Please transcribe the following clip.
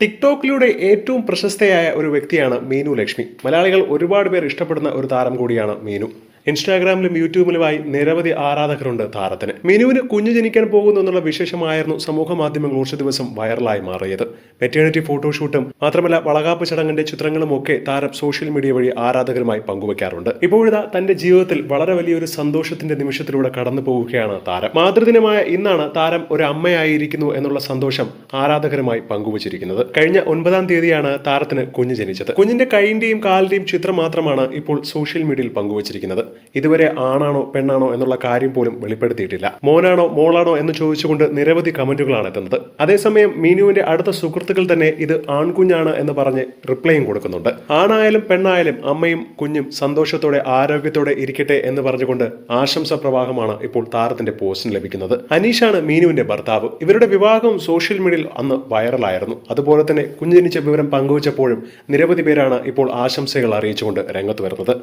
ടിക്ടോക്കിലൂടെ ഏറ്റവും പ്രശസ്തയായ ഒരു വ്യക്തിയാണ് മീനു ലക്ഷ്മി. മലയാളികൾ ഒരുപാട് പേർ ഇഷ്ടപ്പെടുന്ന ഒരു താരം കൂടിയാണ് മീനു. ഇൻസ്റ്റാഗ്രാമിലും യൂട്യൂബിലുമായി നിരവധി ആരാധകരുണ്ട് താരത്തിന്. മിനുവിന് കുഞ്ഞു ജനിക്കാൻ പോകുന്നു എന്നുള്ള വിശേഷമായിരുന്നു സമൂഹ മാധ്യമങ്ങൾ കുറച്ച് ദിവസം വൈറലായി മാറിയത്. മെറ്റേണിറ്റി ഫോട്ടോഷൂട്ടും മാത്രമല്ല വളകാപ്പ് ചടങ്ങിന്റെ ചിത്രങ്ങളും ഒക്കെ താരം സോഷ്യൽ മീഡിയ വഴി ആരാധകരുമായി പങ്കുവയ്ക്കാറുണ്ട് ഇപ്പോഴിതാ തന്റെ ജീവിതത്തിൽ വളരെ വലിയൊരു സന്തോഷത്തിന്റെ നിമിഷത്തിലൂടെ കടന്നു പോവുകയാണ് താരം. മാതൃദിനമായ ഇന്നാണ് താരം ഒരു അമ്മയായിരിക്കുന്നു എന്നുള്ള സന്തോഷം ആരാധകരുമായി പങ്കുവച്ചിരിക്കുന്നത്. കഴിഞ്ഞ ഒൻപതാം തീയതിയാണ് താരത്തിന് കുഞ്ഞ് ജനിച്ചത്. കുഞ്ഞിന്റെ കൈയിന്റെയും കാലിന്റെയും ചിത്രം മാത്രമാണ് ഇപ്പോൾ സോഷ്യൽ മീഡിയയിൽ പങ്കുവച്ചിരിക്കുന്നത്. ഇതുവരെ ആണാണോ പെണ്ണാണോ എന്നുള്ള കാര്യം പോലും വെളിപ്പെടുത്തിയിട്ടില്ല. മോനാണോ മോളാണോ എന്ന് ചോദിച്ചുകൊണ്ട് നിരവധി കമന്റുകളാണ് എത്തുന്നത്. അതേസമയം മീനുവിന്റെ അടുത്ത സുഹൃത്തുക്കൾ തന്നെ ഇത് ആൺകുഞ്ഞാണ് എന്ന് പറഞ്ഞ് റിപ്ലൈയും കൊടുക്കുന്നുണ്ട്. ആണായാലും പെണ്ണായാലും അമ്മയും കുഞ്ഞും സന്തോഷത്തോടെ ആരോഗ്യത്തോടെ ഇരിക്കട്ടെ എന്ന് പറഞ്ഞുകൊണ്ട് ആശംസ പ്രവാഹമാണ് ഇപ്പോൾ താരത്തിന്റെ പോസ്റ്റിന് ലഭിക്കുന്നത്. അനീഷാണ് മീനുവിന്റെ ഭർത്താവ്. ഇവരുടെ വിവാഹം സോഷ്യൽ മീഡിയയിൽ അന്ന് വൈറലായിരുന്നു. അതുപോലെ തന്നെ കുഞ്ഞു ജനിച്ച വിവരം പങ്കുവച്ചപ്പോഴും നിരവധി പേരാണ് ഇപ്പോൾ ആശംസകൾ അറിയിച്ചുകൊണ്ട് രംഗത്ത് വരുന്നത്.